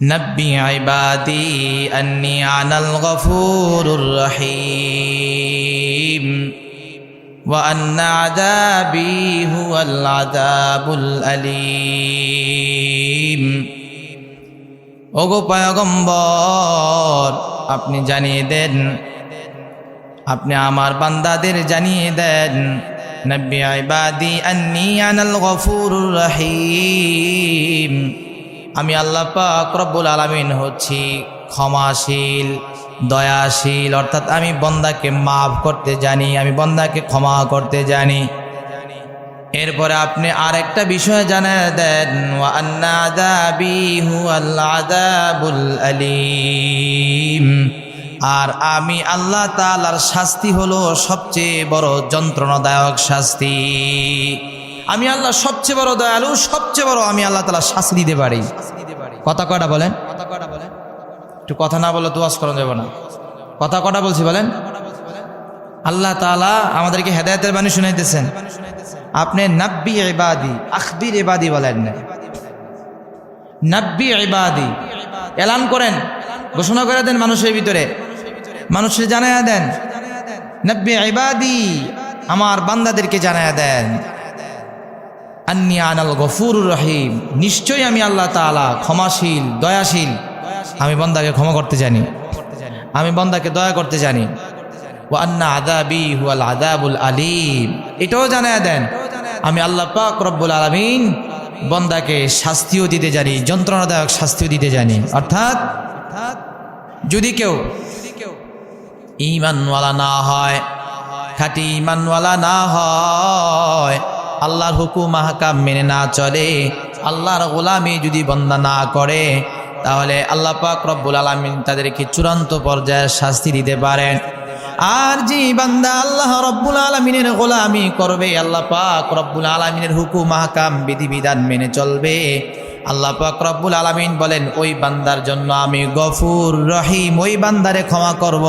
نبي عبادي أني أنا الغفور الرحيم وأن عذابي هو العذاب الأليم ওগো পয়গম্বর আপনি জানিয়ে দেন আপনি আমার বান্দাদের জানিয়ে দেন নব্বী ইবাদি আন্নি আনাল গফুরুর রহিম আমি আল্লাহ পাক আলামিন হচ্ছি ক্ষমাশীল, দয়াশীল, অর্থাৎ আমি বন্দাকে মাফ করতে জানি, আমি বন্দাকে ক্ষমা করতে জানি। এরপরে আপনি আর একটা বিষয় জানা দেন আযাবুল আর আমি আল্লাহ তাআলার শাস্তি হলো সবচেয়ে বড় যন্ত্রণাদায়ক শাস্তি। আমি আল্লাহ সবচেয়ে বড় দয়ালু, সবচেয়ে বড় আমি আল্লাহ তালা শাস্তি দিতে পারি। কথা কটা বলেন? কথা কটা বলেন একটু কথা না বলে দোয়াজ করা যাবে না। কথা কটা বলছি বলেন? আল্লাহ তাআলা আমাদেরকে হেদায়েতের বাণী শুনাইতেছেন। আপনি নাব্বি ইবাদি, আখবির ইবাদি বলেন না। নাব্বি ইবাদি। এলান করেন, ঘোষণা করে দেন মানুষের ভিতরে। মানুষের জানায়া দেন। নাব্বি ইবাদি, আমার বান্দাদেরকে জানায়া দেন। আন্নি আনাল গফুর রহিম। নিশ্চয়ই আমি আল্লাহ তাআলা ক্ষমাশীল, দয়াশীল। আমি বন্দাকে ক্ষমা করতে জানি। আমি বন্দাকে দয়া করতে জানি। ও আন্না আদাবি হুয়াল আদাবুল আলিম। এটাও জানায় দেন, আমি আল্লাহ পাক রব্বুল আলমিন বন্দাকে শাস্তিও দিতে জানি, যন্ত্রণাদায়ক শাস্তিও দিতে জানি। অর্থাৎ, যদি কেউ ইমানওয়ালা না হয়, খাঁটি ইমানওয়ালা না হয় আল্লাহর হুকুম মাহকাম মেনে না চলে, আল্লাহর গোলামি যদি বন্দা না করে, তাহলে আল্লাহ পাক রব্বুল আলমিন তাদেরকে চূড়ান্ত পর্যায়ের শাস্তি দিতে পারেন আর যে বান্দা আল্লাহ রব্বুল আলমিনের গোলামি করবে, আল্লাহ পাক রব্বুল আলমিনের হুকুম মাহকাম বিধিবিধান মেনে চলবে আল্লাহ পাক রব্বুল আলমিন বলেন, ওই বান্দার জন্য আমি গফুর রহিম, ওই বান্দারে ক্ষমা করব।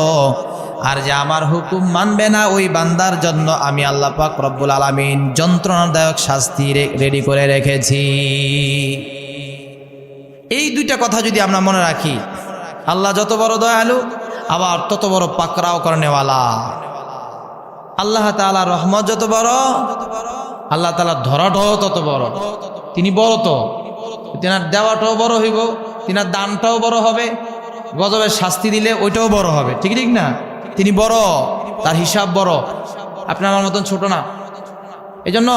আর যে আমার হুকুম মানবে না, ওই বান্দার জন্য আমি আল্লাহ পাক রব্বুল আলমিন যন্ত্রণাদায়ক শাস্তি রেডি করে রেখেছি। এই দুইটা কথা যদি আমরা মনে রাখি, আল্লাহ যত বড় দয়ালু, আবার তত বড় পাকড়াও করেনেওয়ালা আল্লাহ তালা রহমত যত বড়, আল্লাহ তালা ধরাটাও তত বড়। তিনি বড় তো, তেনার দেওয়াটাও বড় হইব, তেনার দানটাও বড় হবে, গজবের শাস্তি দিলে ওইটাও বড় হবে, ঠিক ঠিক না? তিনি বড়, তার হিসাব বড়। আপনার আমার মতন ছোট না। এজন্য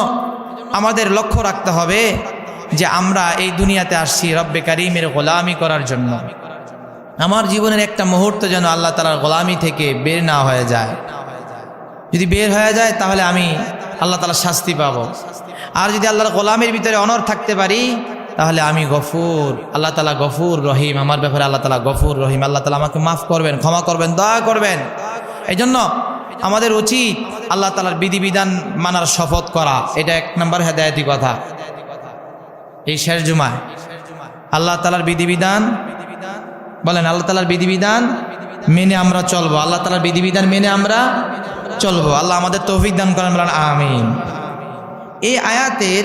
আমাদের লক্ষ্য রাখতে হবে যে আমরা এই দুনিয়াতে আসছি রব্বে কারিমের গোলামি করার জন্য। আমার জীবনের একটা মুহূর্ত যেন আল্লাহ তালার গোলামি থেকে বের না হয়ে যায়। যদি বের হয়ে যায় তাহলে আমি আল্লাহ তালার শাস্তি পাব। আর যদি আল্লাহর গোলামের ভিতরে অনর থাকতে পারি তাহলে আমি গফুর, আল্লাহ তালা গফুর রহিম, আমার ব্যাপারে আল্লাহ তালা গফুর রহিম, আল্লাহ তালা আমাকে মাফ করবেন, ক্ষমা করবেন, দয়া করবেন। এই জন্য আমাদের উচিত আল্লাহ তালার বিধিবিধান মানার শপথ করা, এটা এক নম্বর হেদায়তি কথা। এই শেষ জুমায় আল্লাহ তালার বিধিবিধান, বলেন আল্লাহ তালার বিধিবিধান মেনে আমরা চলবো, আল্লাহ তালার বিধিবিধান মেনে আমরা চলবো। আল্লাহ আমাদের তৌফিক দান করেন, বলেন আমিন। এই আয়াতের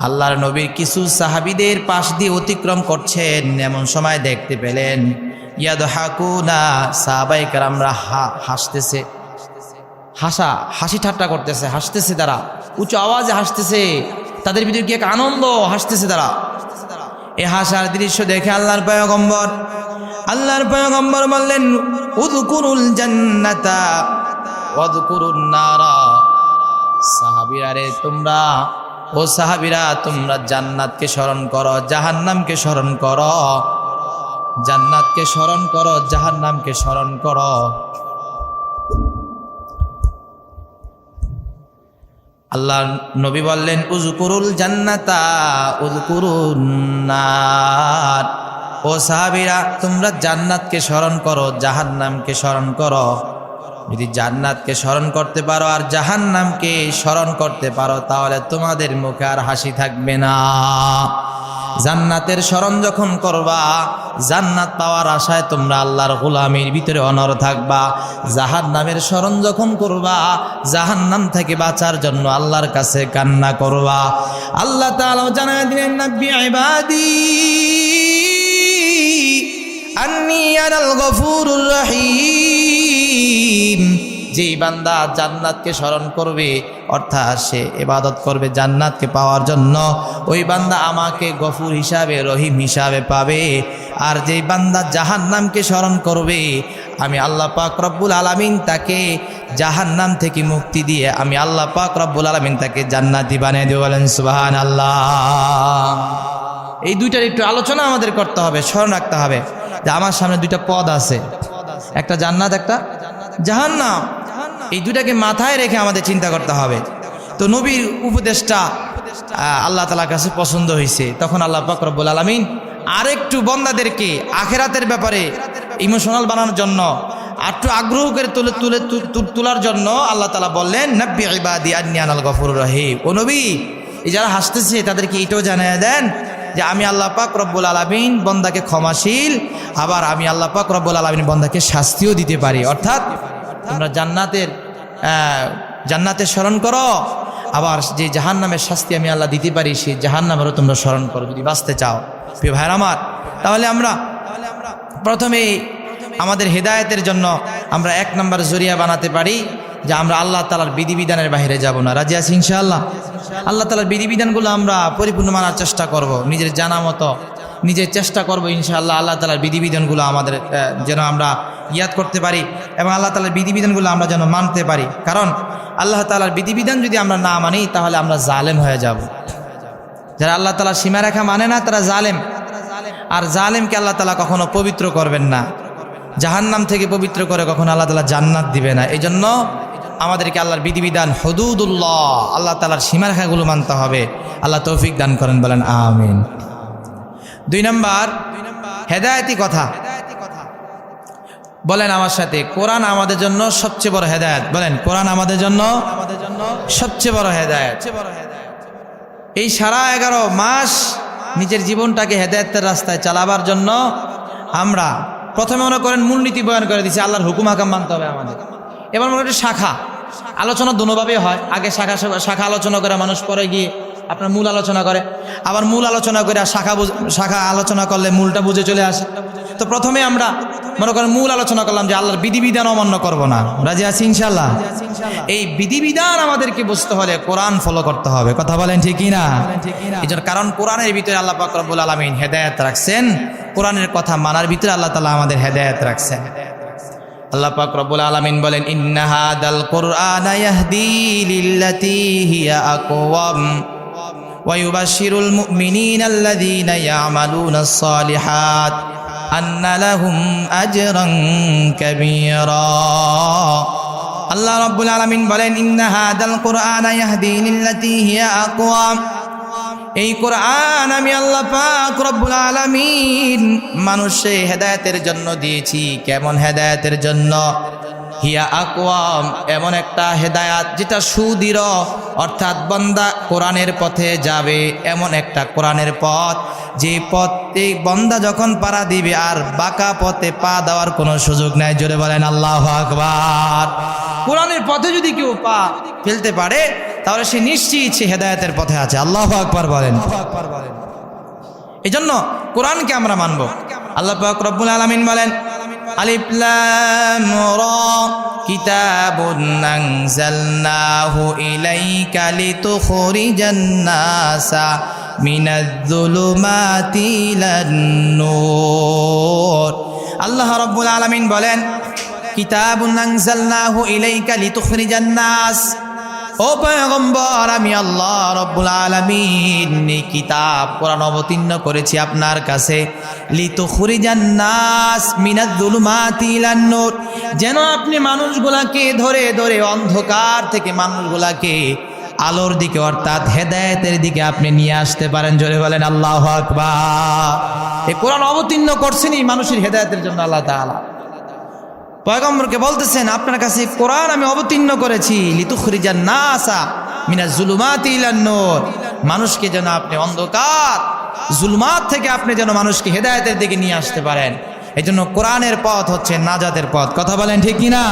আল্লাহর নবীর কিছু সাহাবিদের পাশ দিয়ে অতিক্রম করছেন, এমন সময় দেখতে পেলেন ইয়াদ হাকুনা সাহাবাই কারামরা হা, হাসতেছে। হাসা, হাসি ঠাট্টা করতেছে, হাসতেছে তারা। উঁচু আওয়াজে হাসতেছে। তাদের ভিতরে কি এক আনন্দ? হাসতেছে তারা। এ হাসার দৃশ্য দেখে আল্লাহর পয়গম্বর আল্লাহর পয়গম্বর বললেন, উদকুরুল জান্নাতা, ওয়াদকুরুন নারা। সাহাবীরা রে তোমরা ও সাহাবিরা, তোমরা জান্নাতকে স্মরণ করো, জাহান্নামকে স্মরণ করো। জান্নাতকে স্মরণ করো, জাহান্নামকে স্মরণ করো। আল্লাহ নবী বললেন উজকুরুল জান্নাতা উজকুরুন নার। ও সাহাবিরা, তোমরা জান্নাতকে স্মরণ করো, জাহান্নামকে স্মরণ করো। যদি জান্নাতকে স্মরণ করতে পারো আর জাহান্নামকে স্মরণ করতে পারো, তাহলে তোমাদের মুখে আর হাসি থাকবে না। জান্নাতের স্মরণ যখন করবা, জান্নাত পাওয়ার আশায় তোমরা আল্লাহর গোলামির ভিতরে অনর থাকবা। জাহান নামের স্মরণ যখন করবা জাহান নাম থেকে বাঁচার জন্য আল্লাহর কাছে কান্না করবা। আল্লাহ তাআলা জানায় দিলেন আন্নি আনাল যেই বান্দা জান্নাতকে স্মরণ করবে, অর্থাৎ সে এবাদত করবে জান্নাতকে পাওয়ার জন্য, ওই বান্দা আমাকে গফুর হিসাবে, রহিম হিসাবে পাবে। আর যেই বান্দা জাহান নামকে স্মরণ করবে, আমি আল্লাহ পাক রব্বুল আলামিন তাকে জাহান নাম থেকে মুক্তি দিয়ে আমি আল্লাহ পাক রব্বুল আলামিন তাকে জান্নাতি বানিয়ে দেব বলেন সুবাহান আল্লাহ এই দুইটার একটু আলোচনা আমাদের করতে হবে, স্মরণ রাখতে হবে। যে আমার সামনে দুইটা পদ আছে। একটা জান্নাত, একটা জাহান্নাম। এই দুটাকে মাথায় রেখে আমাদের চিন্তা করতে হবে। তো নবীর উপদেশটা আল্লাহ তালার কাছে পছন্দ হয়েছে। তখন আল্লাহ পাকরবুল আলমিন আরেকটু বন্দাদেরকে আখেরাতের ব্যাপারে ইমোশনাল বানানোর জন্য আর একটু আগ্রহ করে তুলে তুলে তোলার জন্য আল্লাহ তালা বললেন, নব্বী ইবাদি আন্নিয়ান আল গফুর রহিম। ও নবী, এই যারা হাসতেছে তাদেরকে এটাও জানিয়ে দেন যে আমি আল্লাহ পাক রব্বুল আলমিন বন্দাকে ক্ষমাশীল আবার আমি আল্লাহ পাক রব্বুল আলমিন বন্দাকে শাস্তিও দিতে পারি। অর্থাৎ তোমরা জান্নাতের আহ, জান্নাতের স্মরণ করো আবার যে জাহান নামের শাস্তি আমি আল্লাহ দিতে পারি সেই জাহান নামেরও তোমরা স্মরণ করো যদি বাঁচতে চাও। প্রিয় ভাইর আমার তাহলে আমরা প্রথমেই আমাদের হেদায়তের জন্য আমরা এক নম্বর জরিয়া বানাতে পারি। যে আমরা আল্লাহ তালার বিধিবিধানের বাইরে যাব না। রাজি আছি ইনশাআল্লাহ? আল্লাহ তালার বিধিবিধানগুলো আমরা পরিপূর্ণ মানার চেষ্টা করব। নিজের জানা মতো নিজের চেষ্টা করব ইনশাআল্লাহ আল্লাহ তালার বিধিবিধানগুলো আমাদের যেন আমরা ইয়াদ করতে পারি এবং আল্লাহ তালার বিধিবিধানগুলো আমরা যেন মানতে পারি। কারণ আল্লাহ তালার বিধিবিধান যদি আমরা না মানি, তাহলে আমরা জালেম হয়ে যাব। যারা আল্লাহ তালা সীমারেখা মানে না, তারা জালেম। আর জালেমকে আল্লাহ তালা কখনো পবিত্র করবেন না। জাহান্নাম থেকে পবিত্র করে কখনো আল্লাহ তালা জান্নাত দিবে না। এই জন্য আমাদেরকে আল্লাহর বিধিবিধান হদুদুল্লাহ, আল্লাহ তালার সীমারেখাগুলো মানতে হবে। আল্লাহ তৌফিক দান করেন, বলেন আমিন। দুই নম্বর, হেদায়তি কথা। বলেন আমার সাথে, কোরআন আমাদের জন্য সবচেয়ে বড় হেদায়ত। বলেন, কোরআন আমাদের জন্য আমাদের জন্য সবচেয়ে বড় হেদায়ত। এই সারা এগারো মাস নিজের জীবনটাকে হেদায়তের রাস্তায় চালাবার জন্য আমরা প্রথমে মনে করেন মূলনীতি বয়ান করে দিচ্ছি আল্লাহর হুকুম হাকাম মানতে হবে আমাদের। এবার মনে করেন শাখা। আলোচনা দুভাবে হয়। আগে শাখা শাখা আলোচনা করে, মানুষ পরে গিয়ে আপনার মূল আলোচনা করে। আবার মূল আলোচনা করে শাখা শাখা আলোচনা করলে মূলটা বুঝে চলে আসে। তো প্রথমে আমরা মনে করেন মূল আলোচনা করলাম যে আল্লাহর বিধিবিধান অমান্য করব না। রাজি আছি ইনশাল্লাহ এই বিধিবিধান আমাদেরকে বুঝতে হলে কোরআন ফলো করতে হবে। কথা বলেন ঠিকই না এই কারণ কোরআনের ভিতরে আল্লাহ পাক রব্বুল আলমিন হেদায়ত রাখছেন। কোরআনের কথা মানার ভিতরে আল্লাহ তালা আমাদের হেদায়ত রাখছেন। আল্লাহ পাক রব্বুল আলামিন বলেন, ইন্না হাদাল কুরআনা ইয়াহদি লিল্লাতি হিয়া আকওয়াম ওয়া ইউবাশশিরুল মুমিনিনা আল্লাযীনা ইয়ামালুনাস সালিহাত আন্না লাহুম আজরান কাবীরা. আল্লাহ রাব্বুল আলামিন বলেন, ইন্না হাদাল কুরআনা ইয়াহদি লিল্লাতি হিয়া আকওয়াম এই কোরআন আমি আল্লাহ পাক রব্বুল আলামিন মানুষে হেদায়েতের জন্য দিয়েছি। কেমন হেদায়েতের জন্য? হিয়া আকওয়াম, এমন একটা হেদায়াত যেটা সুদৃঢ়, অর্থাৎ বন্দা কোরআনের পথে যাবে, এমন একটা কোরআনের পথ। যে পথে বন্দা যখন পাড়া দিবে, আর বাঁকা পথে পা দেওয়ার কোনো সুযোগ নাই। জোরে বলেন, আল্লাহ আকবার। কোরআনের পথে যদি কেউ পা ফেলতে পারে, তাহলে সে নিশ্চিত সে হেদায়তের পথে আছে। আল্লাহ আকবার বলেন। এই জন্য কোরআনকে আমরা মানব। আল্লাহ রব্বুল আলামিন বলেন আলিফ লাম রা, কিতাবুন আনজালনাহু ইলাইকা লিতুখরিজান নাসা মিনাজ-যুলুমাতি ইলান নূর। আল্লাহ রাব্বুল আলামিন বলেন, কিতাবুন আনজালনাহু ইলাইকা লিতুখরিজান নাস ও পয়গম্বর, আমি আল্লাহ রব্বুল আলামিন কিতাব কোরআন অবতীর্ণ করেছি আপনার কাছে। লিতুখরিজান নাস মিনাজ যুলুমাতি ইলান নূর। যেন আপনি মানুষগুলাকে ধরে ধরে অন্ধকার থেকে মানুষগুলাকে আলোর দিকে অর্থাৎ হেদায়েতের দিকে আপনি নিয়ে আসতে পারেন। জোরে বলেন আল্লাহ আকবার। এ কোরআন অবতীর্ণ করছেনই মানুষের হেদায়েতের জন্য আল্লাহ তাআলা। পয়গম্বরকে বলতেছেন, আপনার কাছে কোরআন আমি অবতীর্ণ করেছি। লিতুখরিজান নাসা মিনা জুলুমাতি মানুষকে যেন আপনি অন্ধকার, জুলমাত থেকে আপনি যেন মানুষকে হেদায়েতের দিকে নিয়ে আসতে পারেন। এই জন্য কোরআনের পথ হচ্ছে নাজাদের পথ। কথা বলেন ঠিক কিনা?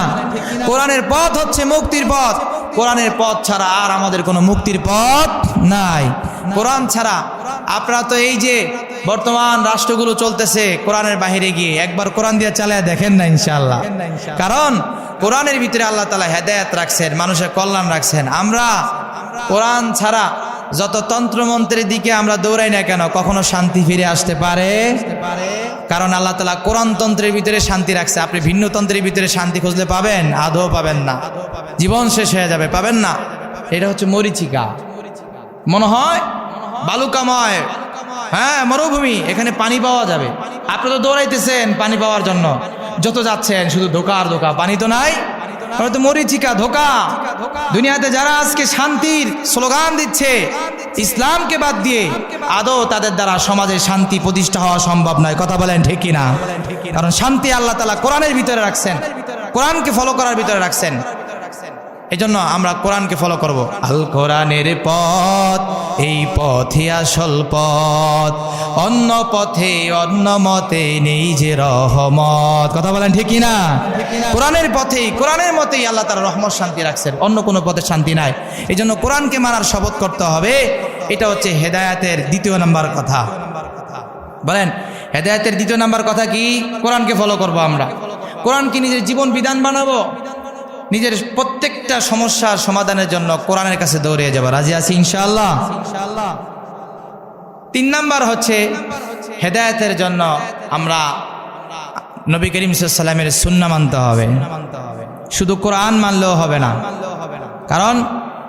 কোরআনের পথ হচ্ছে মুক্তির পথ। কোরআনের পথ ছাড়া আর আমাদের কোনো মুক্তির পথ নাই। কোরআন ছাড়া আপনারা তো এই যে বর্তমান রাষ্ট্রগুলো চলতেছে কোরআনের বাহিরে গিয়ে। একবার কোরআন দিয়ে চালায় দেখেন না ইনশাল্লাহ কারণ কোরআনের ভিতরে আল্লাহ তালা হেদায়াত রাখছেন মানুষের কল্যাণ রাখছেন। আমরা কোরআন ছাড়া যত তন্ত্রমন্ত্রের দিকে আমরা দৌড়াই না কেন কখনো শান্তি ফিরে আসতে পারে? কারণ আল্লাহ তালা কোরআন তন্ত্রের ভিতরে শান্তি রাখছে। আপনি ভিন্ন তন্ত্রের ভিতরে শান্তি খুঁজলে পাবেন আদৌ পাবেন না। জীবন শেষ হয়ে যাবে পাবেন না। এটা হচ্ছে মরিচিকা। মনে হয় বালুকাময় হ্যাঁ মরুভূমি, এখানে পানি পাওয়া যাবে। আপনি তো দৌড়াইতেছেন পানি পাওয়ার জন্য। যত যাচ্ছেন, শুধু ধোকা আর ধোকা, পানি তো নাই। মরিচিকা ধোকা। দুনিয়াতে যারা আজকে শান্তির স্লোগান দিচ্ছে, ইসলামকে বাদ দিয়ে, আদৌ তাদের দ্বারা সমাজে শান্তি প্রতিষ্ঠা হওয়া সম্ভব নয়। কথা বলেন ঠিক না কারণ শান্তি আল্লাহ তালা কোরআনের ভিতরে রাখছেন। কোরআনকে ফলো করার ভিতরে রাখছেন। এই জন্য আমরা কোরআনকে ফলো করব। আল কোরআনের পথ, এই পথে আসল পথ। অন্য পথে, অন্য মতে নেই যে রহমত। কথা বলেন ঠিক না কোরআনের পথেই কোরআনের মতেই আল্লাহ তার রহমত, শান্তি রাখছেন। অন্য কোনো পথে শান্তি নাই। এই জন্য কোরআনকে মানার শপথ করতে হবে। এটা হচ্ছে হেদায়াতের দ্বিতীয় নাম্বার কথা। বলেন, হেদায়তের দ্বিতীয় নাম্বার কথা কি? কোরআনকে ফলো করব আমরা। কোরআনকে নিজের জীবন বিধান বানাবো? নিজের প্রত্যেকটা সমস্যার সমাধানের জন্য কোরআনের কাছে দৌড়িয়ে যাবো রাজি আছি ইনশাআল্লাহ তিন নাম্বার হচ্ছে হেদায়তের জন্য আমরা নবী করিম সাল্লামের সুন্না মানতে হবে শুধু কোরআন মানলেও হবে না কারণ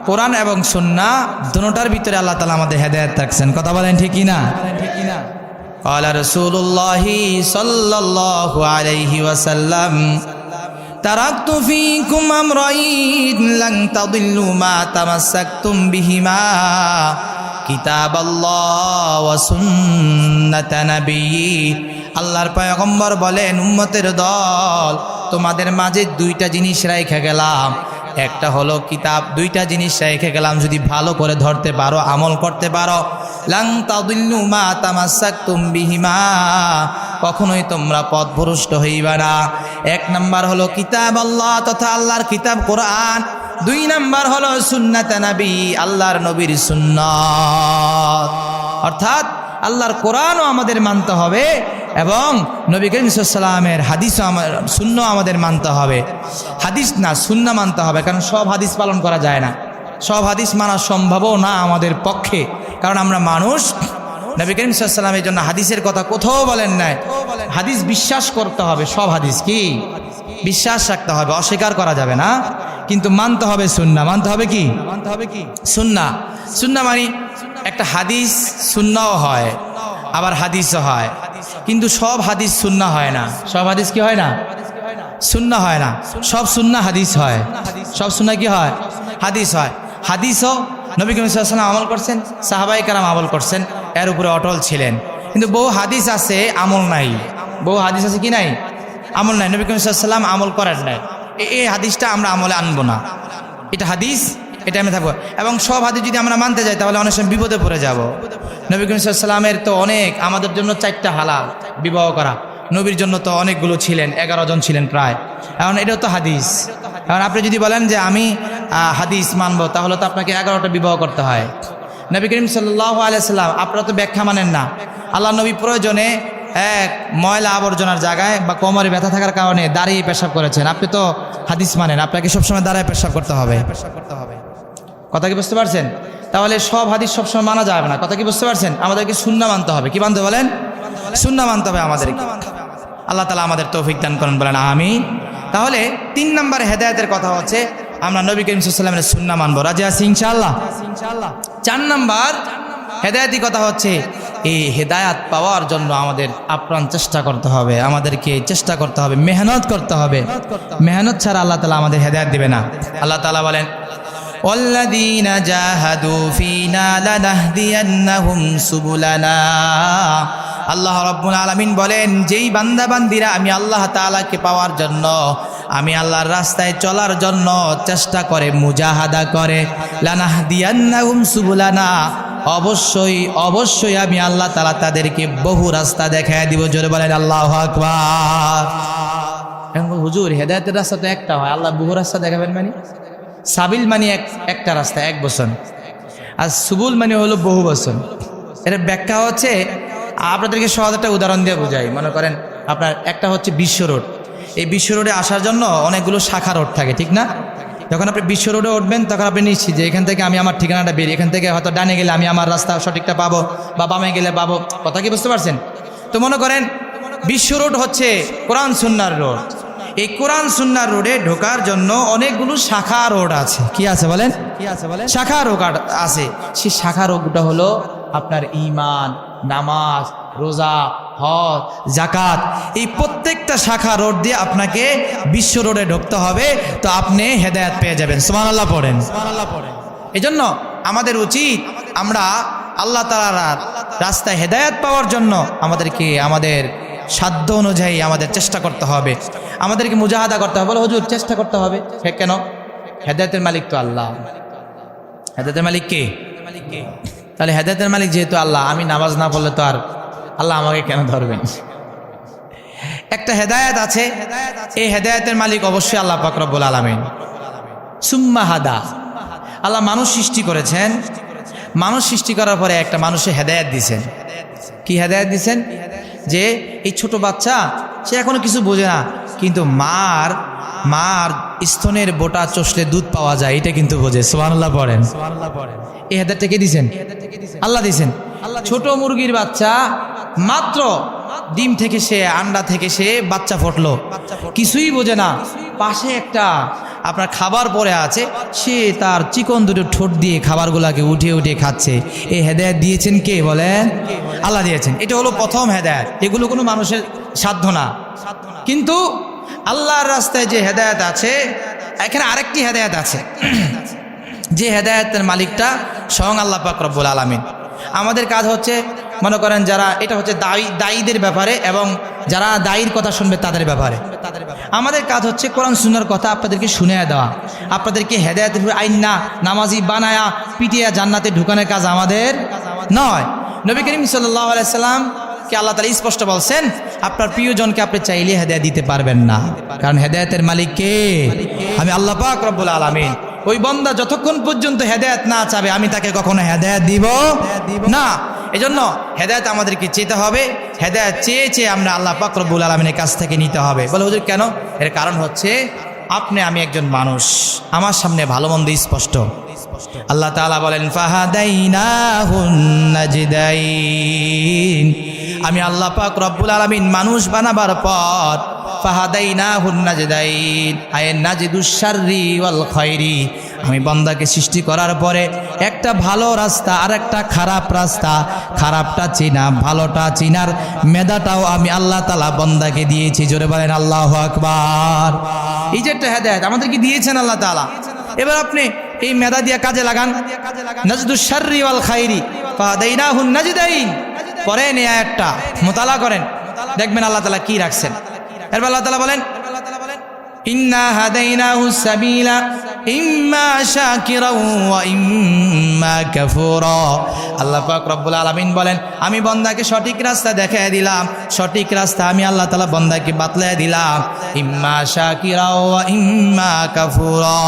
কোরআন এবং সুন্না দুটার ভিতরে আল্লাহ তালা আমাদের হেদায়ত রাখছেন কথা বলেন ঠিকই না قال رسول الله صلى الله عليه وسلم تركت فيكم أمرين لن تضلوا ما تمسكتم بهما কিতাব আল্লাহ ওয়াসুন্নাত নবী আল্লাহর পয়গম্বর বলেন উম্মতের দল তোমাদের মাঝে দুইটা জিনিস রেখে গেলাম একটা হলো কিতাব, দুইটা জিনিস রেখে গেলাম, যদি ভালো করে ধরতে পারো, আমল করতে পারো। লাং তাদিল্লু মা তামাসাকতুম বিহিমা, কখনোই তোমরা পথভ্রষ্ট হইবা না। এক নাম্বার হলো কিতাব আল্লাহ তথা আল্লাহর কিতাব কোরআন। দুই নাম্বার হলো সুন্নাত নবী, আল্লাহর নবীর সুন্নাত। অর্থাৎ আল্লাহর কোরআনও আমাদের মানতে হবে এবং নবী করিম সাল্লামের হাদিসও আমার শূন্য আমাদের মানতে হবে। হাদিস না শূন্য মানতে হবে, কারণ সব হাদিস পালন করা যায় না। সব হাদিস মানা সম্ভবও না আমাদের পক্ষে, কারণ আমরা মানুষ। নবী করিম সাল্লামের জন্য হাদিসের কথা কোথাও বলেন নাই। হাদিস বিশ্বাস করতে হবে, সব হাদিস কি? বিশ্বাস রাখতে হবে, অস্বীকার করা যাবে না। কিন্তু মানতে হবে সুন্না মানতে হবে কি? মানতে হবে কি? সুন্না সুন্না মানে একটা হাদিস সুন্নাও হয়, আবার হাদিসও হয়। কিন্তু সব হাদিস সুন্না হয় না। সব হাদিস কি হয় না? সুন্না হয় না। সব সুন্না হাদিস হয়। সব সুন্না কি হয়? হাদিস হয়। হাদিসও নবী করিম সাল্লাম আমল করছেন সাহাবাই কারাম আমল করছেন, এর উপরে অটল ছিলেন। কিন্তু বহু হাদিস আছে আমল নাই। বহু হাদিস আছে কি নাই? আমল নাই। নবী করিম সাল্লাম আমল করার নাই। এই হাদিসটা আমরা আমলে আনব না। এটা হাদিস, এটা আমি থাকব। এবং সব হাদিস যদি আমরা মানতে যাই, তাহলে অনেক সময় বিপদে পড়ে যাব। নবী করিম তো অনেক, আমাদের জন্য চারটা হালাল, বিবাহ করা। নবীর জন্য তো অনেকগুলো ছিলেন, এগারো জন ছিলেন প্রায়। এখন এটাও তো হাদিস। এখন আপনি যদি বলেন যে আমি হাদিস মানবো, তাহলে তো আপনাকে এগারোটা বিবাহ করতে হয়। নবী করিম সাল্লাহ আলাইসাল্লাম আপনারা তো ব্যাখ্যা মানেন না। আল্লাহ নবী প্রয়োজনে এক ময়লা আবর্জনার জায়গায় বা কোমরে ব্যথা থাকার কারণে দাঁড়িয়ে পেশাব করেছেন। আপনি তো হাদিস মানেন, আপনাকে সবসময় দাঁড়ায় পেশাব করতে হবে। পেশাব করতে হবে কথা কি বুঝতে পারছেন? তাহলে সব হাদিস সবসময় মানা যাবে না। কথা কি বুঝতে পারছেন? আমাদেরকে শূন্য মানতে হবে। কি মানতে বলেন? শূন্য মানতে হবে আমাদের আল্লাহ তালা আমাদের তৌফিক দান করেন বলেন আমি তাহলে তিন নম্বর হেদায়তের কথা হচ্ছে, আমরা নবী করিম সাল্লামের সুন্না মানবো। রাজি ইনশাআল্লাহ? চার নাম্বার হেদায়তি কথা হচ্ছে এই হেদায়াত পাওয়ার জন্য আমাদের আপ্রাণ চেষ্টা করতে হবে আমাদেরকে চেষ্টা করতে হবে মেহনত করতে হবে মেহনত ছাড়া আল্লাহ তালা আমাদের হেদায়ত দিবে না আল্লাহ তালা বলেন والذين جاهدوا فينا لنهدينهم سبلنا আল্লাহ রব্বুল আলামিন বলেন যেই বান্দা বান্দিরা আমি আল্লাহ তাআলাকে পাওয়ার জন্য আমি আল্লাহর রাস্তায় চলার জন্য চেষ্টা করে মুজাহাদা করে লানাহদিয়ান্নাহুম সুবুলানা অবশ্যই অবশ্যই আমি আল্লাহ তালা তাদেরকে বহু রাস্তা দেখায় দিব, জোরে বলেন আল্লাহ হুজুর, হেদায়তের রাস্তা তো একটা হয়, আল্লাহ বহু রাস্তা দেখাবেন মানে? সাবিল মানে এক, একটা রাস্তা, এক বছর আর সুবুল মানে হলো বহু বছর এর ব্যাখ্যা হচ্ছে, আপনাদেরকে সহজ একটা উদাহরণ দিয়ে বোঝাই। মনে করেন, আপনার একটা হচ্ছে বিশ্ব রোড। এই বিশ্ব রোডে আসার জন্য অনেকগুলো শাখা রোড থাকে, ঠিক না? যখন আপনি বিশ্ব রোডে উঠবেন, তখন আপনি নিশ্চিত যে এখান থেকে আমি আমার ঠিকানাটা বেরিয়ে, এখান থেকে হয়তো ডানে গেলে আমি আমার রাস্তা সঠিকটা পাবো বা বামে গেলে পাবো। কথা কি বুঝতে পারছেন? তো মনে করেন, বিশ্ব রোড হচ্ছে কোরআন সুন্নার রোড। এই কোরআন সুন্নার রোডে ঢোকার জন্য অনেকগুলো শাখা রোড আছে। কি আছে বলেন? কি আছে বলেন? শাখা রোগ আছে। সেই শাখা রোগটা হলো আপনার ইমান নামাজ, রোজা হজ জাকাত এই প্রত্যেকটা শাখা রোড দিয়ে আপনাকে বিশ্ব রোডে ঢুকতে হবে। তো আপনি হেদায়াত পেয়ে যাবেন। সুবহানাল্লাহ পড়েন। পড়েন। এই জন্য আমাদের উচিত আমরা আল্লাহ তালার রাস্তায় হেদায়াত পাওয়ার জন্য আমাদেরকে আমাদের সাধ্য অনুযায়ী আমাদের চেষ্টা করতে হবে। আমাদেরকে মুজাহাদা করতে হবে। বলো, হুজুর, চেষ্টা করতে হবে। কেন? হেদায়তের মালিক তো আল্লাহ। হেদায়তের মালিক কে? তাহলে হেদায়তের মালিক যেহেতু আল্লাহ, আমি নামাজ না পড়লে তো আর আল্লাহ আমাকে কেন ধরবেন? একটা হেদায়েত আছে, এই হেদায়েতের মালিক অবশ্যই আল্লাহ পাকরবুল আলমিন। সুম্মা হাদা। আল্লাহ মানুষ সৃষ্টি করেছেন, মানুষ সৃষ্টি করার পরে একটা মানুষে হেদায়েত দিছেন। কি হেদায়েত দিছেন? যে এই ছোট বাচ্চা, সে এখনও কিছু বোঝে না, কিন্তু মার মার স্তনের বোটা চষলে দুধ পাওয়া যায় এটা কিন্তু বোঝে। সোহানুল্লাহ পড়েন। এই হেদায়তটা কে দিছেন? আল্লাহ দিছেন। ছোট মুরগির বাচ্চা মাত্র ডিম থেকে সে আন্ডা থেকে সে বাচ্চা ফুটলো। কিছুই বোঝে না। পাশে একটা আপনার খাবার পরে আছে সে তার চিকন দুটো ঠোঁট দিয়ে খাবারগুলাকে উঠিয়ে উঠিয়ে খাচ্ছে। এই হেদায়ত দিয়েছেন কে বলেন? আল্লাহ দিয়েছেন। এটা হলো প্রথম হেদায়ত। এগুলো কোনো মানুষের সাধ্য না। কিন্তু আল্লাহর রাস্তায় যে হেদায়ত আছে, এখানে আরেকটি হেদায়ত আছে। যে হেদায়তের মালিকটা স্বয়ং আল্লাহ পাক রব্বুল আলমিন। আমাদের কাজ হচ্ছে, মনে করেন যারা, এটা হচ্ছে দায়ী, দায়ীদের ব্যাপারে এবং যারা দায়ীর কথা শুনবে তাদের ব্যাপারে। আমাদের কাজ হচ্ছে কোরআন সুন্নার কথা আপনাদেরকে শুনে দেওয়া। আপনাদেরকে হেদায়তের আইন না নামাজি বানায়া, পিটিয়া জান্নাতে ঢুকানোর কাজ আমাদের নয়। নবী করিম সাল্লাহ আলাইসাল্লাম কে আল্লাহ তালা স্পষ্ট বলছেন, আপনার প্রিয়জনকে আপনি চাইলে হেদায় দিতে পারবেন না। কারণ হেদায়তের মালিক কে? আমি আল্লাহ পাক রব্বুল আলমিন। ওই বন্দা যতক্ষণ পর্যন্ত হেদায়ত না চাবে, আমি তাকে কখনো হেদায়ত দিব না। এজন্য হেদায়ত আমাদেরকে চেতে হবে। হেদায়ত চেয়ে চেয়ে আমরা আল্লাহ পাক রব্বুল আলমিনের কাছ থেকে নিতে হবে। বলে হুজুর, কেন? এর কারণ হচ্ছে, আপনি আমি একজন মানুষ। আমার সামনে ভালো মন্দ স্পষ্ট। আল্লাহ তাআলা বলেন ফাহাদাই ফাহাদাইনাহুন্নাজিদাইন আমি আল্লাহ পাক রব্বুল আলামিন মানুষ বানাবার পর ফাহাদাইনাহুন্নাজিদাইন আয়েন নাজিদুশ-শাররি ওয়াল খায়রি। আমি বন্দাকে সৃষ্টি করার পরে একটা ভালো রাস্তা আর একটা খারাপ রাস্তা। খারাপটা চিনা, ভালোটা চিনার মেধাটাও আমি আল্লাহ তালা বন্দাকে দিয়েছি। জোরে বলেন, আল্লাহ আকবার। এই যে একটা হেদায়ত আমাদেরকে দিয়েছেন আল্লাহ তালা এবার আপনি এই মেধা দিয়ে কাজে লাগান। নাজদুস শাররি ওয়াল খাইরি ফাদাইনাহুন নাজিদাইন। পরে নিয়ে একটা মোতালা করেন। দেখবেন আল্লাহ তালা কি রাখছেন। এরপর আল্লাহ তালা বলেন ইন্না হাদাইনাহু সাবিলা, ইম্মা শাকিরা ওয়া ইম্মা কাফুরা। আল্লাহ পাক রব্বুল আলামিন বলেন, আমি বন্দাকে সঠিক রাস্তা দেখায় দিলাম, সঠিক রাস্তা আমি আল্লাহ তাআলা বন্দাকে বাতলায় দিলাম। ইম্মা শাকিরা ওয়া ইম্মা কাফুরা।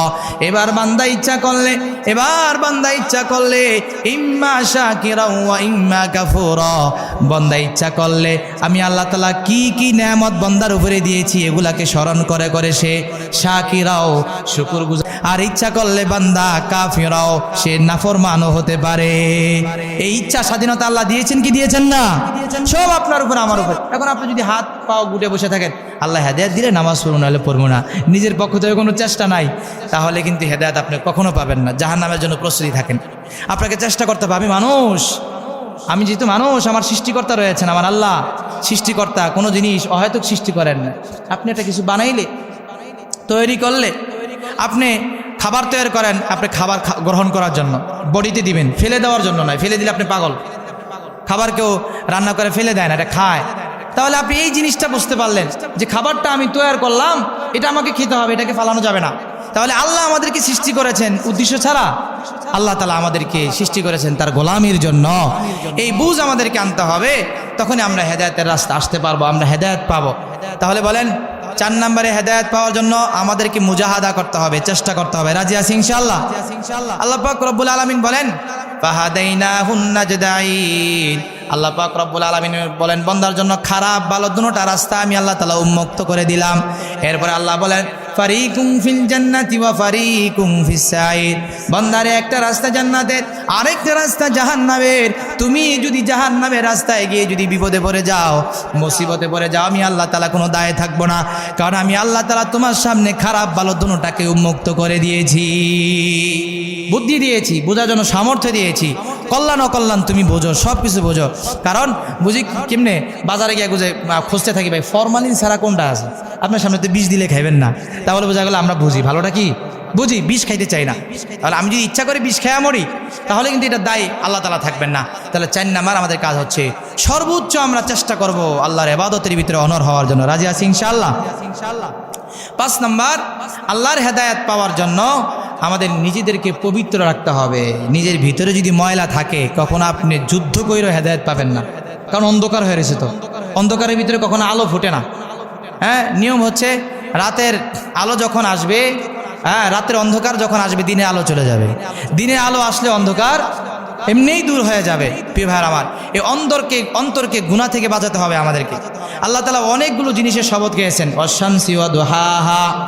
এবার বান্দা ইচ্ছা করলে, এবার বান্দা ইচ্ছা করলে, ইম্মা শাকিরা ওয়া ইম্মা কাফুরা। বন্দা ইচ্ছা করলে, আমি আল্লাহ তাআলা কি কি নেয়ামত বন্দার উপরে দিয়েছি, এগুলাকে স্মরণ করে করে সে শাকিরাও শুকুর আর ইচ্ছা করলে বান্দা কাফিরাও, সে নাফরমানও হতে পারে। এই ইচ্ছা, স্বাধীনতা আল্লাহ দিয়েছেন কি দিয়েছেন না? সব আপনার উপর, আমার উপর। এখন আপনি যদি হাত, পাও গুটে বসে থাকেন, আল্লাহ হেদায়ত দিলে নামাজ পড়ুন নাহলে পড়ব না। নিজের পক্ষ থেকে কোনো চেষ্টা নাই, তাহলে কিন্তু হেদায়ত আপনি কখনো পাবেন না। জাহান নামের জন্য প্রস্তুতি থাকেন। আপনাকে চেষ্টা করতে হবে, আমি মানুষ। আমি যেহেতু মানুষ, আমার সৃষ্টিকর্তা রয়েছেন, আমার আল্লাহ সৃষ্টিকর্তা, কোনো জিনিস অহেতুক সৃষ্টি করেন না। আপনি একটা কিছু বানাইলে তৈরি করলে আপনি খাবার তৈরি করেন, আপনি খাবার গ্রহণ করার জন্য। বডিতে দিবেন, ফেলে দেওয়ার জন্য নয়, ফেলে দিলে আপনি পাগল। খাবার কেউ রান্না করে ফেলে দেয় না, এটা খায়। তাহলে আপনি এই জিনিসটা বুঝতে পারলেন যে খাবারটা আমি তৈরি করলাম, এটা আমাকে খেতে হবে, এটাকে ফালানো যাবে না। তাহলে আল্লাহ আমাদেরকে সৃষ্টি করেছেন উদ্দেশ্য ছাড়া আল্লাহ তালা আমাদেরকে সৃষ্টি করেছেন তার গোলামির জন্য। এই বুঝ আমাদেরকে আনতে হবে, তখনই আমরা হেদায়তের রাস্তা আসতে পারব, আমরা হেদায়ত পাবো। তাহলে বলেন চার নম্বরে হেদায়ত পাওয়ার জন্য আমাদেরকে মুজাহাদা করতে হবে চেষ্টা করতে হবে। রাজি আছি ইনশাল্লাহ আল্লাহ পাক রব্বুল আলমিন বলেন আল্লাহ পাক রব্বুল আলমিন বলেন, বন্দার জন্য খারাপ, ভালো দুটোটা রাস্তা আমি আল্লাহ তালা উন্মুক্ত করে দিলাম। এরপরে আল্লাহ বলেন একটা রাস্তা জান্নাতের রাস্তা তুমি যদি রাস্তায় গিয়ে যদি বিপদে পড়ে যাও, মুসিবতে পড়ে যাও, আমি আল্লাহ কোনো দায়ে থাকব না। কারণ আমি আল্লাহ তোমার সামনে খারাপ, ভালো উন্মুক্ত করে দিয়েছি। বুদ্ধি দিয়েছি, বোঝার জন্য সামর্থ্য দিয়েছি। কল্যাণ অকল্যাণ তুমি বোঝো সব কিছু বোঝো। কারণ বুঝি কেমনে? বাজারে গিয়ে আহ, খুঁজতে থাকি ভাই ফরমালিন ছাড়া কোনটা আছে? আপনার সামনে তো বিষ দিলে খাইবেন না। তাহলে বোঝা গেল আমরা বুঝি। ভালোটা কি? বুঝি বিষ খাইতে চাই না। তাহলে আমি যদি ইচ্ছা করে বিষ খাইয়া মরি তাহলে কিন্তু এটা দায়ী আল্লাহ তালা থাকবেন না। তাহলে চার নাম্বার আমাদের কাজ হচ্ছে সর্বোচ্চ আমরা চেষ্টা করব আল্লাহর এবাদতের ভিতরে অনর হওয়ার জন্য। রাজি আছি ইনশাআল্লাহ? পাঁচ নাম্বার আল্লাহর হেদায়াত পাওয়ার জন্য আমাদের নিজেদেরকে পবিত্র রাখতে হবে। নিজের ভিতরে যদি ময়লা থাকে, কখনো আপনি যুদ্ধ কইরও হেদায়ত পাবেন না। কারণ অন্ধকার হয়ে রয়েছে তো। অন্ধকারের ভিতরে কখনো আলো ফুটে না। হ্যাঁ নিয়ম হচ্ছে রাতের আলো যখন আসবে হ্যাঁ রাতের অন্ধকার যখন আসবে, দিনে আলো চলে যাবে। দিনে আলো আসলে অন্ধকার এমনিই দূর হয়ে যাবে, প্রিয় আমার। এই অন্তরকে অন্তরকে গুণা থেকে বাঁচাতে হবে আমাদেরকে। আল্লাহ তালা অনেকগুলো জিনিসের শপথ খেয়েছেন অশামসি ওয়া দুহাহা।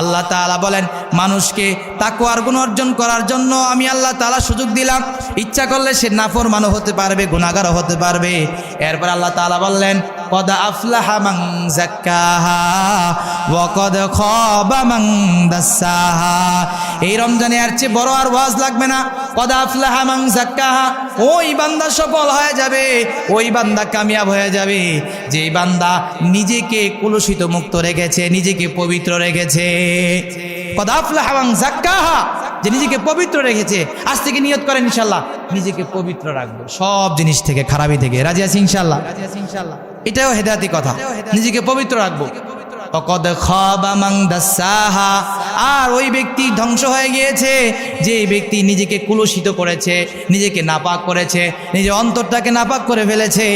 আল্লাহ তালা বলেন, মানুষকে তাকওয়ার গুণ অর্জন করার জন্য আমি আল্লাহ তালা সুযোগ দিলাম। ইচ্ছা করলে সে নাফর নাফরমানও হতে পারবে গুণাগারও হতে পারবে। এরপর আল্লাহ তালা বললেন কদ আফলাহা মান যাক্কাহা ওয়া কদ খাবা মান দাসাহা এই রমজানে আর চেয়ে বড় আর ওয়াজ লাগবে না। কদ আফলাহা মান যাক্কাহা ওই বান্দা সফল হয়ে যাবে। ওই বান্দা কামিয়াব হয়ে যাবে। যে বান্দা নিজেকে কলুষিত মুক্ত রেখেছে, নিজেকে পবিত্র রেখেছে। কদ আফলাহা যাক্কাহা যে নিজেকে পবিত্র রেখেছে। আজ থেকে নিয়ত করেন ইনশাল্লাহ নিজেকে পবিত্র রাখব। সব জিনিস থেকে, খারাপি থেকে। রাজি আছি ইনশাল্লাহ এটাও হেদায়াতি কথা। নিজেকে পবিত্র রাখব। অকদ খাবা দাসাহা। আর ওই ব্যক্তি ধ্বংস হয়ে গিয়েছে, যে ব্যক্তি নিজেকে কুলুষিত করেছে, নিজেকে নাপাক করেছে, নিজের অন্তরটাকে নাপাক করে ফেলেছে,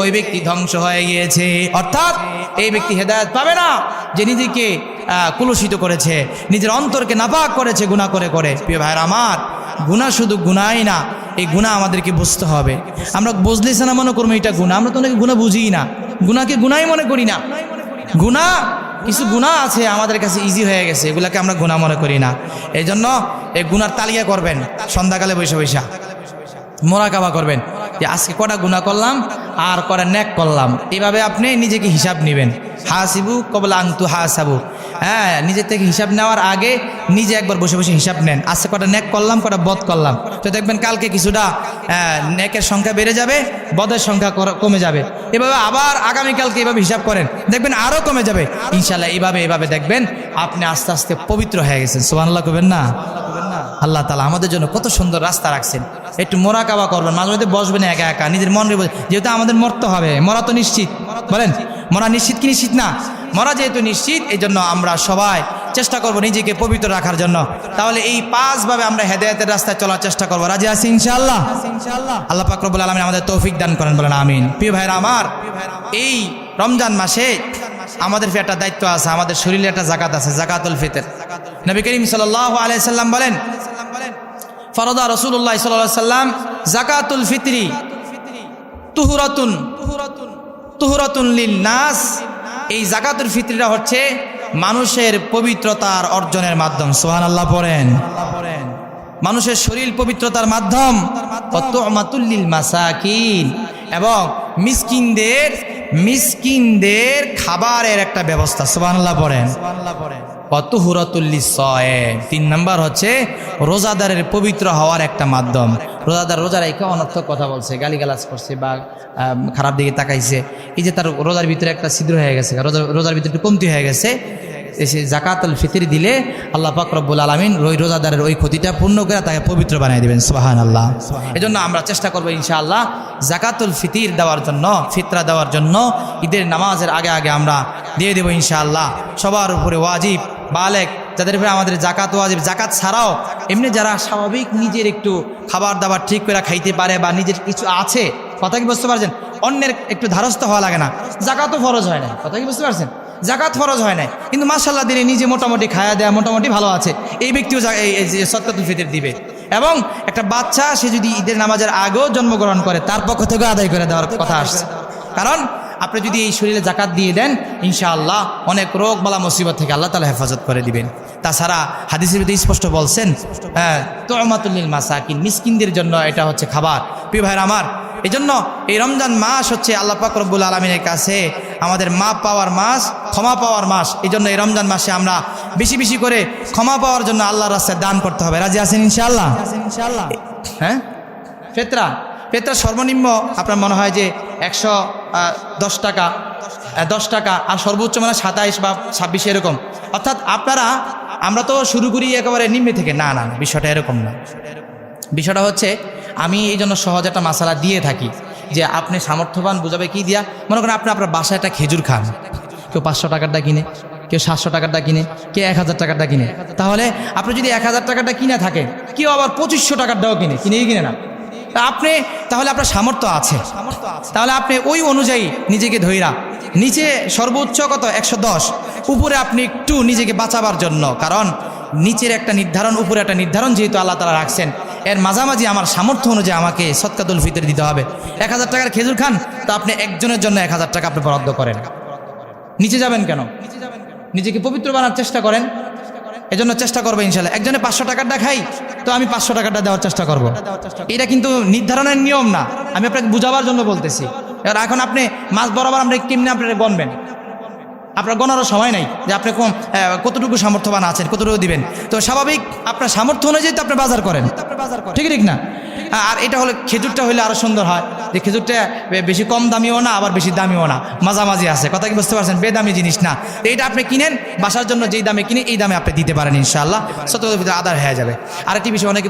ওই ব্যক্তি ধ্বংস হয়ে গিয়েছে। অর্থাৎ এই ব্যক্তি হেদায়ত পাবে না, যে নিজেকে কুলুষিত করেছে, নিজের অন্তরকে নাপাক করেছে গুণা করে করে। প্রিয় ভাইয়ের আমার গুণা শুধু গুণাই না, এই গুণা আমাদেরকে বুঝতে হবে। আমরা বুঝলিস না মনে করব এটা গুণা আমরা তো অনেকে গুণা বুঝিই না। গুণাকে গুণাই মনে করি না। গুণা কিছু গুণা আছে আমাদের কাছে ইজি হয়ে গেছে, এগুলাকে আমরা গুণা মনে করি না। এই জন্য এই গুণার তালিকা করবেন, সন্ধ্যাকালে বৈশা বৈশা। মোরাকাবা করবেন, যে আজকে কটা গুণা করলাম, আর কটা ন্যাক করলাম। এভাবে আপনি নিজেকে হিসাব নেবেন। হাসিবু কবলা আংতু হাসাবু। হ্যাঁ নিজের থেকে হিসাব নেওয়ার আগে নিজে একবার বসে বসে হিসাব নেন। আজকে কটা ন্যাক করলাম, কটা বধ করলাম। তো দেখবেন কালকে কিছুটা ন্যাকের সংখ্যা বেড়ে যাবে বধের সংখ্যা কমে যাবে। এভাবে আবার আগামীকালকে এভাবে হিসাব করেন। দেখবেন আরও কমে যাবে। ইনশাল্লাহ এইভাবে এভাবে দেখবেন আপনি আস্তে আস্তে পবিত্র হয়ে গেছেন। সুবহানাল্লাহ করবেন না? আল্লাহ তালা আমাদের জন্য কত সুন্দর রাস্তা রাখছেন। একটু মোরাকাবা করবেন, মাঝে মধ্যে বসবেন একা একা, নিজের মন যেহেতু আমাদের মরতে হবে, মরা তো নিশ্চিত। বলেন, মরা নিশ্চিত কি নিশ্চিত না? মরা যেহেতু নিশ্চিত এই জন্য আমরা সবাই চেষ্টা করব নিজেকে পবিত্র রাখার জন্য। তাহলে এই পাঁচভাবে আমরা হেদায়তের রাস্তায় চলার চেষ্টা করব। রাজি আছি ইনশাল্লাহ আল্লাহ পাকরবুল আলমিন আমাদের তৌফিক দান করেন, বলেন আমিন। প্রিয় ভাইরা আমার, এই রমজান মাসে আমাদের একটা দায়িত্ব আছে, আমাদের শরীরে একটা জাকাত আছে, জাকাতুল ফিতের। নবী করিম সাল্লাহ আলাইসাল্লাম বলেন, ফরদা রসুল্লাহ সাল্লাম জাকাতুল ফিতরি তুহুরাতুন তুহুরাতুন লিল নাস এই জাকাতুল ফিতরিটা হচ্ছে মানুষের পবিত্রতার অর্জনের মাধ্যম। সোহান আল্লাহ পড়েন। মানুষের শরীর পবিত্রতার মাধ্যম। এবং মিসকিনদের মিসকিনদের খাবারের একটা ব্যবস্থা। সোহান আল্লাহ পড়েন। কত হুরাতুল্লি সয়ে তিন নাম্বার হচ্ছে রোজাদারের পবিত্র হওয়ার একটা মাধ্যম। রোজাদার রোজা রেখে অনর্থক কথা বলছে, গালিগালাজ করছে বা খারাপ দিকে তাকাইছে। এই যে তার রোজার ভিতরে একটা ছিদ্র হয়ে গেছে রোজার রোজার ভিতরে কমতি হয়ে গেছে এসে জাকাতুল ফিতর দিলে আল্লাহ রব্বুল আলমিন ওই রোজাদারের ওই ক্ষতিটা পূর্ণ করে তাকে পবিত্র বানিয়ে দেবেন সোহান আল্লাহ এজন্য আমরা চেষ্টা করব ইনশাআল্লাহ জাকাতুল ফিতির দেওয়ার জন্য, ফিতরা দেওয়ার জন্য ঈদের নামাজের আগে আগে আমরা দিয়ে দেবো ইনশাআল্লাহ। সবার উপরে ওয়াজিব। বালেক, যাদের উপরে আমাদের জাকাত ওয়াজিব জাকাত ছাড়াও এমনি যারা স্বাভাবিক নিজের একটু খাবার দাবার ঠিক করে খাইতে পারে বা নিজের কিছু আছে, কথা কি বুঝতে পারছেন? অন্যের একটু ধারস্থ হওয়া লাগে না। জাকাতও ফরজ হয় না কথা কি বুঝতে পারছেন? জাকাত ফরজ হয় না কিন্তু মাসাল্লাহ দিনে নিজে মোটামুটি খায়া দেয়া মোটামুটি ভালো আছে। এই ব্যক্তিও সৎকাতুল ফিতর দিবে। এবং একটা বাচ্চা, সে যদি ঈদের নামাজের আগেও জন্মগ্রহণ করে, তার পক্ষ থেকে আদায় করে দেওয়ার কথা আসছে। কারণ আপনি যদি এই শরীরে জাকাত দিয়ে দেন, ইনশাআল্লাহ অনেক রোগ বালা মুসিবত থেকে আল্লাহ তালা হেফাজত করে দিবেন। তাছাড়া হাদিসের ভিতরে স্পষ্ট বলছেন হ্যাঁ তোমাতুল্লিল মাসাকিন, মিসকিনদের জন্য এটা হচ্ছে খাবার। প্রিয় ভাইয়ের আমার এই জন্য এই রমজান মাস হচ্ছে আল্লাহ রব্বুল আলমিনের কাছে আমাদের মাপ পাওয়ার মাস, ক্ষমা পাওয়ার মাস। এই জন্য এই রমজান মাসে আমরা বেশি বেশি করে ক্ষমা পাওয়ার জন্য আল্লাহর রাস্তায় দান করতে হবে। রাজি আছেন ইনশাআল্লাহ ইনশাআল্লাহ? হ্যাঁ? ফেতরা? ফেতরা সর্বনিম্ন আপনার মনে হয় যে একশো দশ টাকা দশ টাকা, আর সর্বোচ্চ মানে সাতাইশ বা ছাব্বিশ এরকম। অর্থাৎ আপনারা, আমরা তো শুরু করি একেবারে নিম্নে থেকে। না না বিষয়টা এরকম না। বিষয়টা হচ্ছে, আমি এই জন্য সহজ একটা মশালা দিয়ে থাকি যে আপনি সামর্থ্যবান বুঝাবে কি দিয়া? মনে করেন আপনি আপনার বাসায় একটা খেজুর খান। কেউ পাঁচশো টাকারটা কিনে, কেউ সাতশো টাকারটা কিনে, কেউ এক হাজার টাকারটা কিনে। তাহলে আপনি যদি এক হাজার টাকাটা কিনে থাকেন, কেউ আবার পঁচিশশো টাকারটাও কিনে, কিনেই কিনে না। আপনি, তাহলে আপনার সামর্থ্য আছে। তাহলে আপনি ওই অনুযায়ী নিজেকে ধৈরা। নিচে সর্বোচ্চ কত? একশো দশ। উপরে আপনি একটু নিজেকে বাঁচাবার জন্য। কারণ নিচের একটা নির্ধারণ, উপরে একটা নির্ধারণ যেহেতু আল্লাহ তালা রাখছেন। এর মাঝামাঝি আমার সামর্থ্য অনুযায়ী আমাকে সৎকাতুল ফিতর দিতে হবে। এক হাজার টাকার খেজুর খান, তো আপনি একজনের জন্য এক হাজার টাকা আপনি বরাদ্দ করেন। নিচে যাবেন কেন? নিজেকে পবিত্র বানার চেষ্টা করেন। এজন্য চেষ্টা করব ইনশাল্লাহ। একজনে পাঁচশো টাকাটা খাই তো আমি পাঁচশো টাকাটা দেওয়ার চেষ্টা করব। এটা কিন্তু নির্ধারণের নিয়ম না। আমি আপনাকে বুঝাবার জন্য বলতেছি। এবার এখন আপনি মাছ বরাবর আপনি কেমনি আপনারা গণবেন? আপনার গণারও সময় নাই যে আপনি কম কতটুকু সামর্থ্যবান আছেন, কতটুকু দিবেন। তো স্বাভাবিক আপনার সামর্থ্য অনুযায়ী তো আপনি বাজার করেন। ঠিক ঠিক না? আর এটা হলে, খেজুরটা হলে আরও সুন্দর হয়। যে খেজুরটা বেশি কম দামিও না, আবার বেশি দামিও না। মাঝামাঝি আছে। কথা কি বুঝতে পারছেন? বেদামি জিনিস না। তো আপনি কিনেন, বাসার জন্য যেই দামে কিনে, এই দামে আপনি দিতে পারেন ইনশাআল্লাহ। সত্য আদার হয়ে যাবে। আরেকটি বিষয়, অনেকে